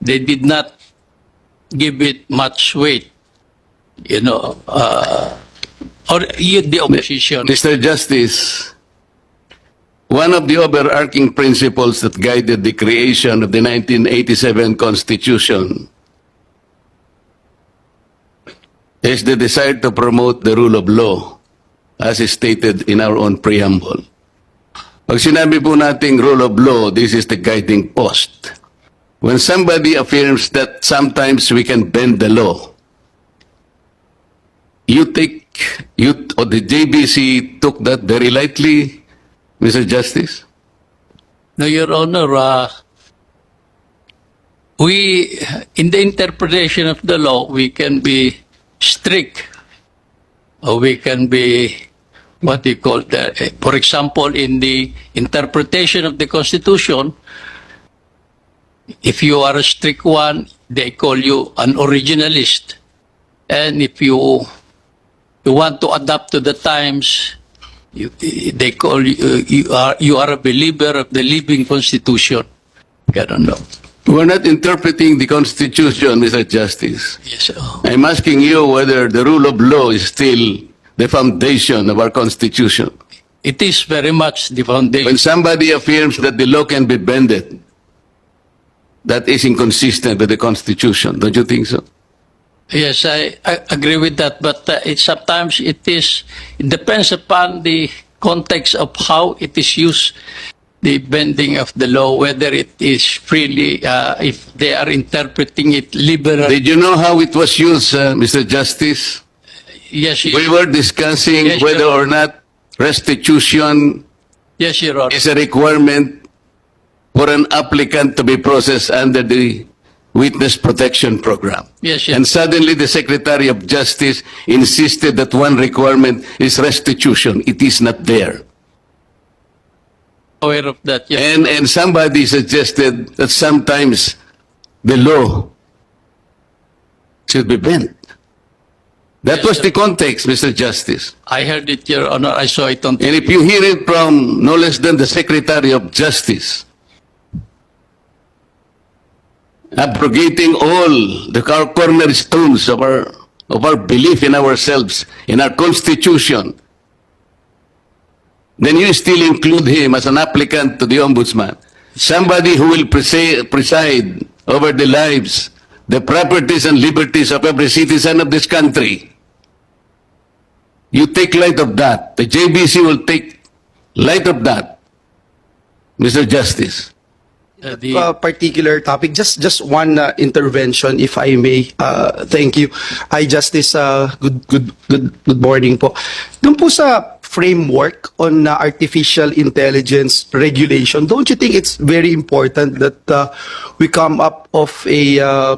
they did not give it much weight. You know, uh, or you, the opposition. Mr. Justice, one of the overarching principles that guided the creation of the 1987 Constitution is the desire to promote the rule of law, as is stated in our own preamble. Pag sinabi po nating rule of law, this is the guiding post. When somebody affirms that sometimes we can bend the law, you take, you, or the JBC took that very lightly, Mr. Justice? No, Your Honor, uh, we, in the interpretation of the law, we can be strict, or we can be, what do you call that? Eh, For example, in the interpretation of the Constitution, if you are a strict one, they call you an originalist. And if you, you want to adapt to the times, you, they call you, you are you are a believer of the living constitution. Ganun no. We're not interpreting the Constitution, Mr. Justice. Yes. oh. I'm asking you whether the rule of law is still the foundation of our Constitution. It is very much the foundation. When somebody affirms that the law can be bended, that is inconsistent with the Constitution. Don't you think so? Yes, I, I agree with that. But uh, it, sometimes it is it depends upon the context of how it is used. The bending of the law, whether it is freely, uh, if they are interpreting it liberally. Did you know how it was used, uh, Mr. Justice? yes, We were discussing Yes, whether or not restitution yes, Your Honor. is a requirement for an applicant to be processed under the Witness Protection Program. Yes, yes. And suddenly the Secretary of Justice insisted that one requirement is restitution. It is not there. aware of that. Yes. And, and somebody suggested that sometimes the law should be bent. That Yes, was sir. the context, Mr. Justice. I heard it, Your Honor. I saw it on And if you hear it from no less than the Secretary of Justice, abrogating all the cornerstones of our, of our belief in ourselves, in our Constitution, then you still include him as an applicant to the Ombudsman. Somebody who will presi- preside over the lives, the properties and liberties of every citizen of this country. You take light of that. The JBC will take light of that, Mr. Justice. Uh, the uh, particular topic, just just one uh, intervention, if I may. Uh, thank you. I Justice, uh, good good good good morning po. Doon po sa framework on uh, artificial intelligence regulation, don't you think it's very important that uh, we come up of a uh,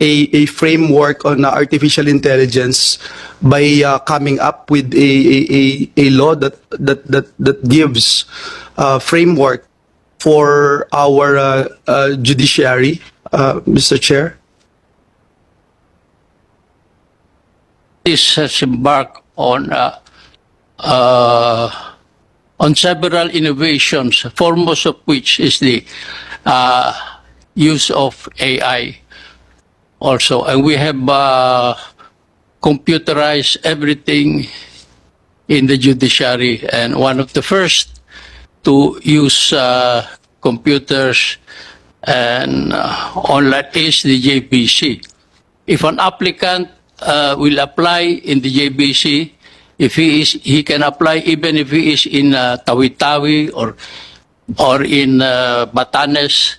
a, a framework on uh, artificial intelligence by uh, coming up with a, a, a, a law that, that, that, that gives uh, framework for our uh, uh, judiciary, uh, Mr. Chair? this has embarked on uh, uh, on several innovations, foremost of which is the uh, use of AI also. And we have uh, computerized everything in the judiciary. And one of the first to use uh, computers and uh, online is the JPC. If an applicant uh, will apply in the JBC, if he is, he can apply even if he is in uh, Tawi-Tawi or or in uh, Batanes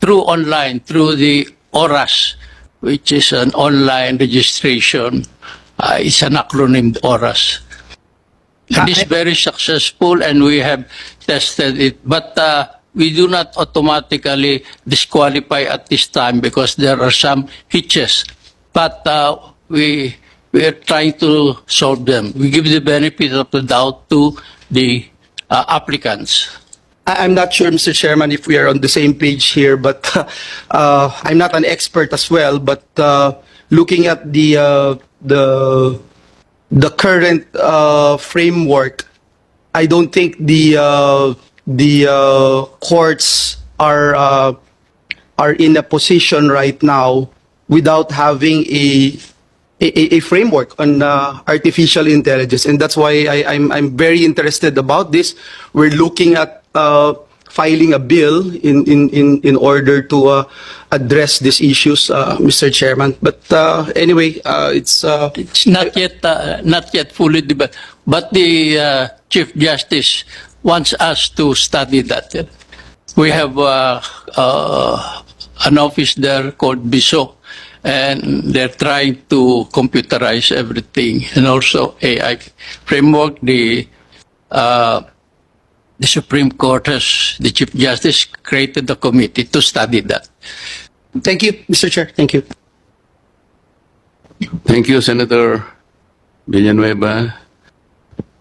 through online, through the ORAS, which is an online registration. Uh, it's an acronym, ORAS. And it's very successful and we have tested it. But uh, we do not automatically disqualify at this time because there are some hitches. But uh, we we are trying to solve them. We give the benefit of the doubt to the uh, applicants. I- I'm not sure, Mr. Chairman, if we are on the same page here, but uh, I'm not an expert as well. But uh, looking at the uh, the the current uh, framework, I don't think the uh, the uh, courts are uh, are in a position right now without having a a, a framework on uh, artificial intelligence, and that's why I, I'm I'm very interested about this. We're looking at uh, filing a bill in in in in order to uh, address these issues, uh, Mr. Chairman. But uh, anyway, uh, it's uh, It's not yet, uh, not yet fully developed, but the uh, Chief Justice wants us to study that. We have uh, uh, an office there called BISO, and they're trying to computerize everything, and also AI framework. The uh, the Supreme Court has, the Chief Justice created a committee to study that. thank you, Mr. Chair. Thank you. Thank you, Senator Villanueva.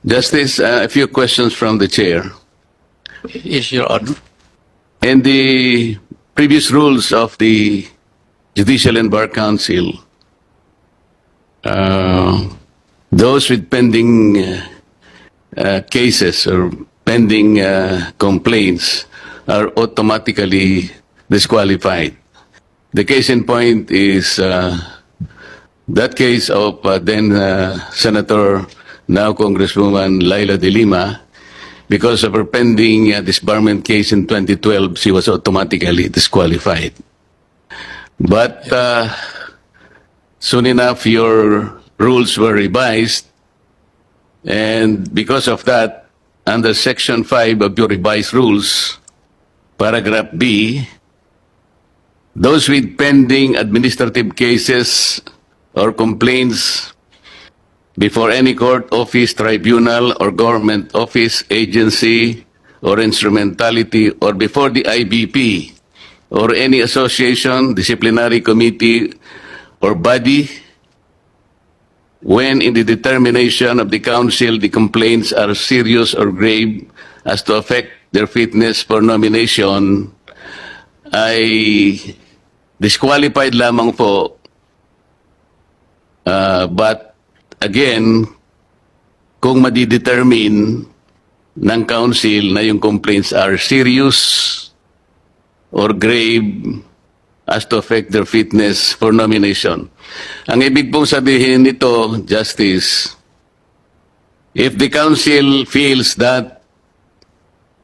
Justice, uh, a few questions from the chair. Is Your Honor. In the previous rules of the Judicial and Bar Council, uh, those with pending uh, uh, cases or pending uh, complaints are automatically disqualified. The case in point is uh, that case of uh, then uh, Senator, now Congresswoman Laila de Lima, because of her pending uh, disbarment case in 2012, she was automatically disqualified. But uh, soon enough, your rules were revised, and because of that, under Section 5 of your revised rules, paragraph B, those with pending administrative cases or complaints before any court, office, tribunal, or government office, agency, or instrumentality, or before the IBP, or any association, disciplinary committee, or body, when in the determination of the council the complaints are serious or grave as to affect their fitness for nomination, ay disqualified lamang po. Uh, but again, kung madidetermine ng council na yung complaints are serious or grave as to affect their fitness for nomination. Ang ibig pong sabihin nito, Justice, if the council feels that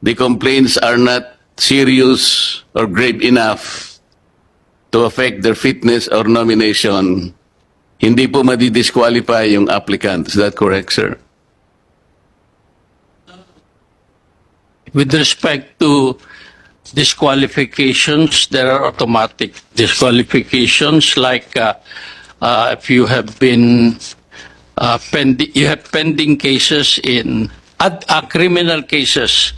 the complaints are not serious or grave enough to affect their fitness or nomination, hindi po madi-disqualify yung applicant. Is that correct, sir? With respect to disqualifications, there are automatic disqualifications like uh, uh, if you have been uh, pending, you have pending cases in ad, uh, criminal cases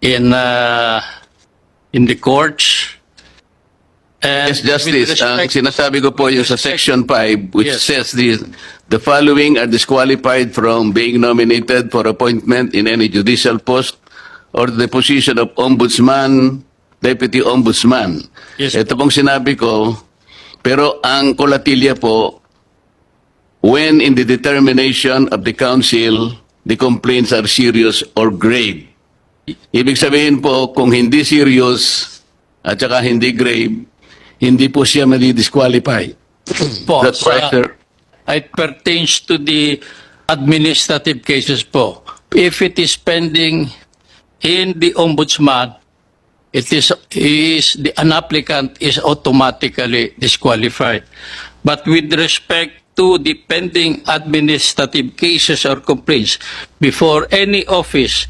in uh, in the courts. And Yes, Justice. Ang sinasabi ko po yung sa Section 5, which Yes. says the, the following are disqualified from being nominated for appointment in any judicial post or the position of ombudsman, deputy ombudsman. Yes. Ito pong sinabi ko, pero ang kolatilya po, when in the determination of the council, the complaints are serious or grave. Ibig sabihin po, kung hindi serious at saka hindi grave, hindi po siya madi-disqualify. po, That's right, sa- sir. It pertains to the administrative cases po. If it is pending in the ombudsman, it is, is the, an applicant is automatically disqualified. But with respect to the pending administrative cases or complaints before any office,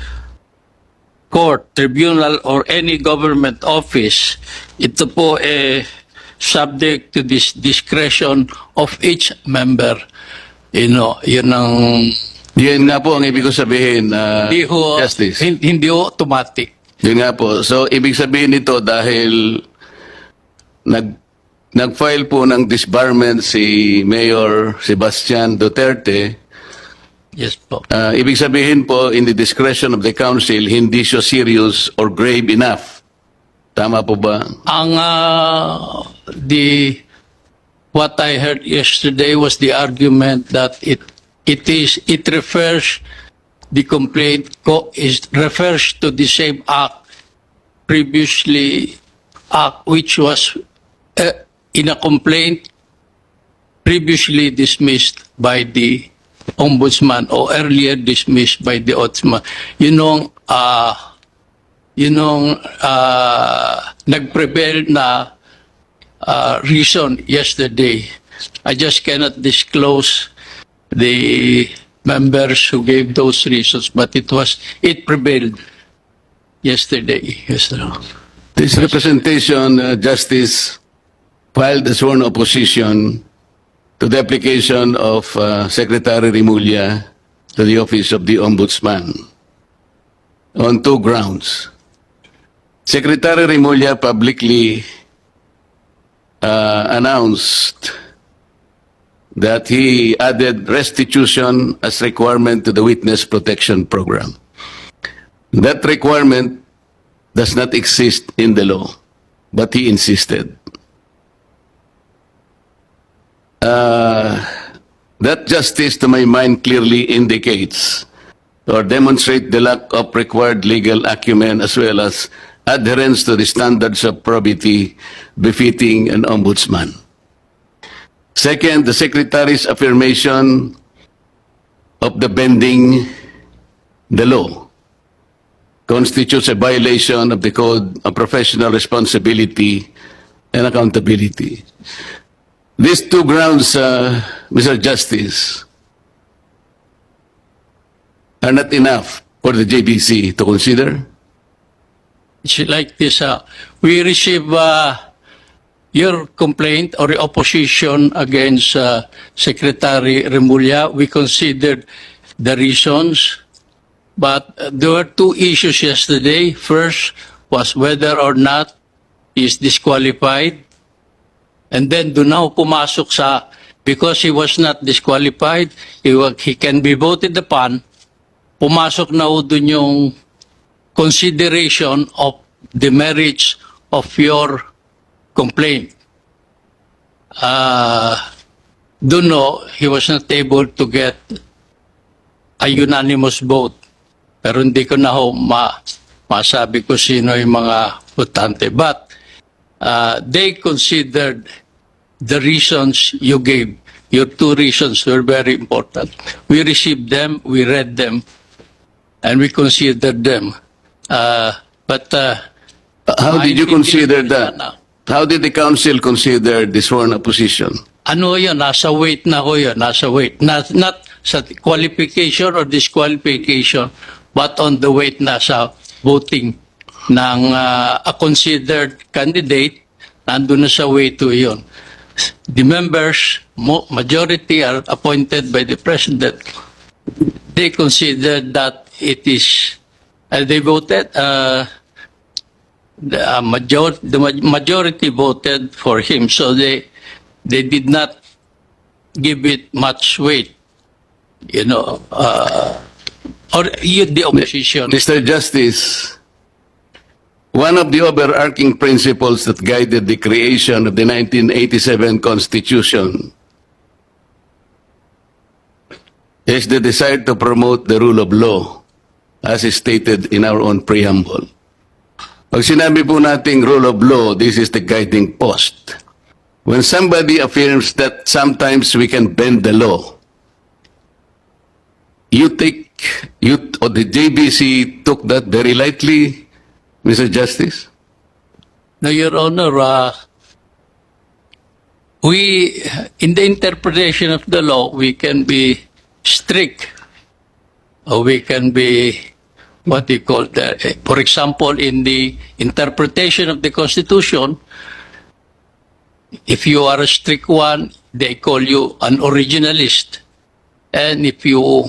court, tribunal, or any government office, ito po eh subject to this discretion of each member. You know, yun ang Yun nga po ang ibig ko sabihin, uh, hindi ho, Justice. hin- hindi ho automatic. Yun nga po. So, ibig sabihin nito dahil nag nag-file po ng disbarment si Mayor Sebastian Duterte, Yes po. uh, ibig sabihin po in the discretion of the council, hindi siya serious or grave enough. Tama po ba? Ang ah, the what I heard yesterday was the argument that it it is it refers the complaint co- is refers to the same act previously act which was uh, in a complaint previously dismissed by the ombudsman or earlier dismissed by the ombudsman. Yun nung, uh, yun nung uh, nag-prevail na uh, reason yesterday. I just cannot disclose the members who gave those reasons, but it was, it prevailed yesterday. Yes, sir. This representation, uh, Justice, filed a sworn opposition to the application of uh, Secretary Rimulya to the office of the Ombudsman on two grounds. Secretary Rimulya publicly uh, announced that he added restitution as requirement to the witness protection program. That requirement does not exist in the law, but he insisted. Uh, that justice, to my mind, clearly indicates or demonstrate the lack of required legal acumen as well as adherence to the standards of probity befitting an ombudsman. Second, the Secretary's affirmation of the bending the law constitutes a violation of the Code of Professional Responsibility and Accountability. These two grounds, uh, Mr. Justice, are not enough for the JBC to consider. It's like this. Uh, we receive uh, your complaint or your opposition against uh, Secretary Remulla. We considered the reasons, but there were two issues yesterday. First was whether or not he is disqualified. And then do now pumasok sa, because he was not disqualified, he, he can be voted upon, pumasok na ho dun yung consideration of the merits of your complaint. Uh, do no, he was not able to get a unanimous vote. Pero hindi ko na ho ma masabi ko sino yung mga votante. But uh, they considered the reasons you gave. Your two reasons were very important. We received them, we read them, and we considered them. Uh, but uh, How did you consider that? How did the council consider the sworn opposition? Ano yun? Nasa weight na ko yun. Nasa weight. Not, not sa qualification or disqualification, but on the weight na sa voting ng uh, a considered candidate, nandun na sa weight to yun. The members, majority are appointed by the president. They considered that it is, uh, they voted, uh, the uh, major the majority voted for him, so they they did not give it much weight. You know, uh, or you, the opposition. Mr. Justice, one of the overarching principles that guided the creation of the 1987 Constitution is the desire to promote the rule of law, as is stated in our own preamble. Pag sinabi po nating rule of law, this is the guiding post. When somebody affirms that sometimes we can bend the law, you take, you, or the JBC took that very lightly, Mr. Justice? No, Your Honor, uh, we, in the interpretation of the law, we can be strict, or we can be, what do you call that? Eh, For example, in the interpretation of the Constitution, if you are a strict one, they call you an originalist. And if you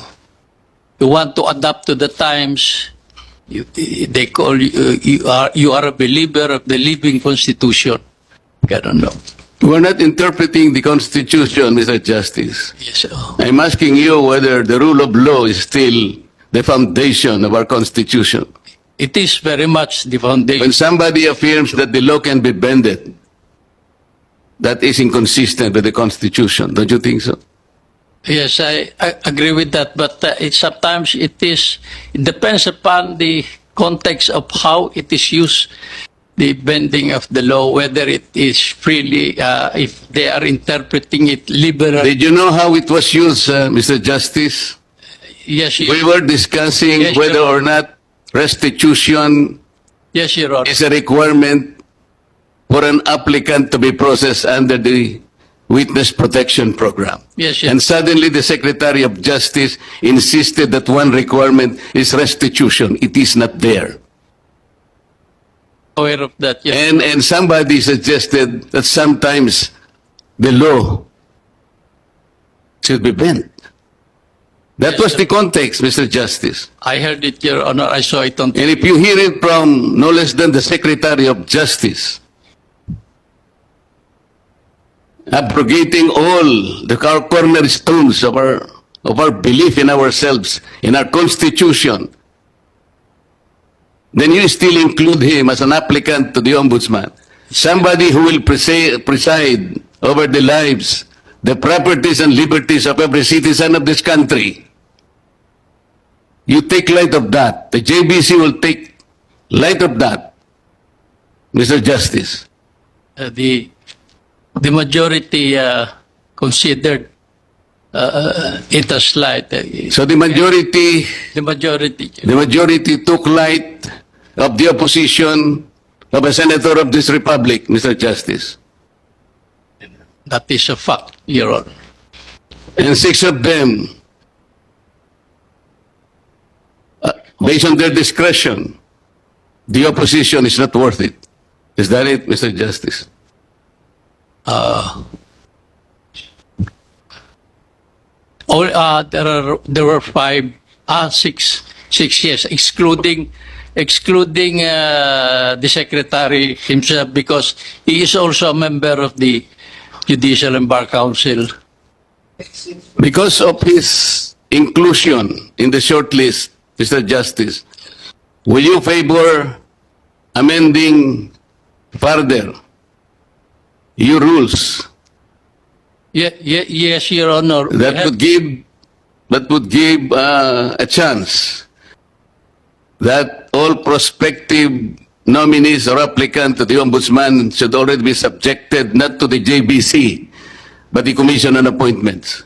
you want to adapt to the times, you, they call you, you are you are a believer of the living constitution. I don't know. We're not interpreting the Constitution, Mr. Justice. Yes, sir. I'm asking you whether the rule of law is still the foundation of our Constitution. It is very much the foundation. When somebody affirms that the law can be bended, that is inconsistent with the Constitution. Don't you think so? Yes, I, I agree with that. But uh, it, sometimes it is, it depends upon the context of how it is used. the bending of the law, whether it is freely, uh, if they are interpreting it liberally. Did you know how it was used, uh, Mr. Justice? Yes, We were discussing Yes, whether Your or not restitution yes, Your Honor. is a requirement for an applicant to be processed under the Witness Protection Program. Yes, Your And suddenly the Secretary of Justice insisted that one requirement is restitution. It is not there. aware of that. Yes. And, and somebody suggested that sometimes the law should be bent. That was the context, Mr. Justice. I heard it, Your Honor. I saw it on. And if you hear it from no less than the Secretary of Justice, abrogating all the cornerstones of our, of our belief in ourselves, in our Constitution, then you still include him as an applicant to the Ombudsman. Somebody who will preside over the lives, the properties and liberties of every citizen of this country. You take light of that. The JBC will take light of that, Mr. Justice. uh, the the majority uh, considered uh, it a slight. Uh, So the majority, the majority. the majority took light of the opposition of a senator of this republic, Mr. Justice. That is a fact, Your Honor. And six of them, based on their discretion, the opposition is not worth it. Is that it, Mr. Justice? All, uh, there are there were five, ah, six, six yes, excluding excluding uh, the secretary himself because he is also a member of the Judicial and Bar Council. Because of his inclusion in the short list, Mr. Justice, will you favor amending further your rules Ye- ye- yes, Your Honor. We that have- would give that would give uh, a chance that all prospective nominees or applicant to the ombudsman should already be subjected not to the JBC but the Commission on Appointments.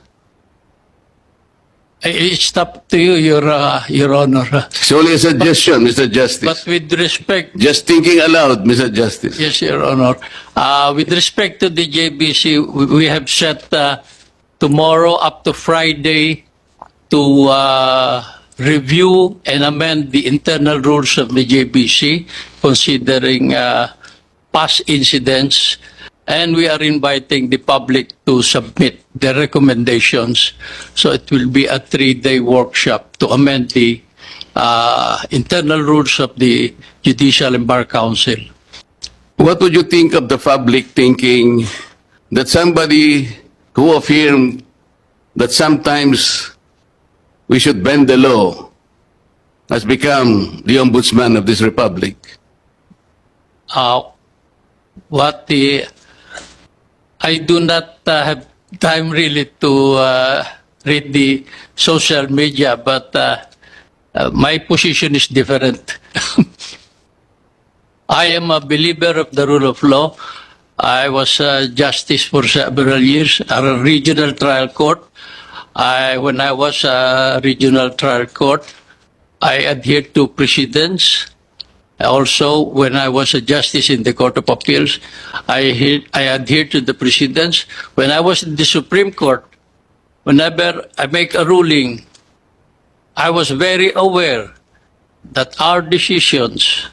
It's up to you, Your uh, Your Honor. It's only a suggestion, Mr. Justice. But with respect Just thinking aloud, Mr. Justice. Yes, Your Honor. Uh, with respect to the JBC, we we have set uh, tomorrow up to Friday to uh, review and amend the internal rules of the JBC, considering uh, past incidents. And we are inviting the public to submit their recommendations. So it will be a three-day workshop to amend the uh, internal rules of the Judicial and Bar Council. What would you think of the public thinking that somebody who affirmed that sometimes we should bend the law has become the ombudsman of this republic? uh, what the I do not uh, have time really to uh, read the social media, but uh, uh, my position is different. I am a believer of the rule of law. I was a justice for several years at a regional trial court. I, when I was a regional trial court, I adhered to precedents. Also, when I was a justice in the Court of Appeals, I, I adhered to the precedents. When I was in the Supreme Court, whenever I make a ruling, I was very aware that our decisions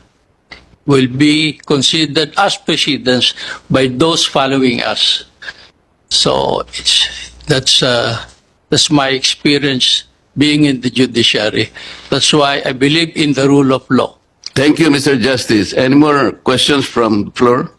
will be considered as precedents by those following us. So it's, that's, uh, that's my experience being in the judiciary. That's why I believe in the rule of law. Thank you, Mr. Justice. Any more questions from the floor?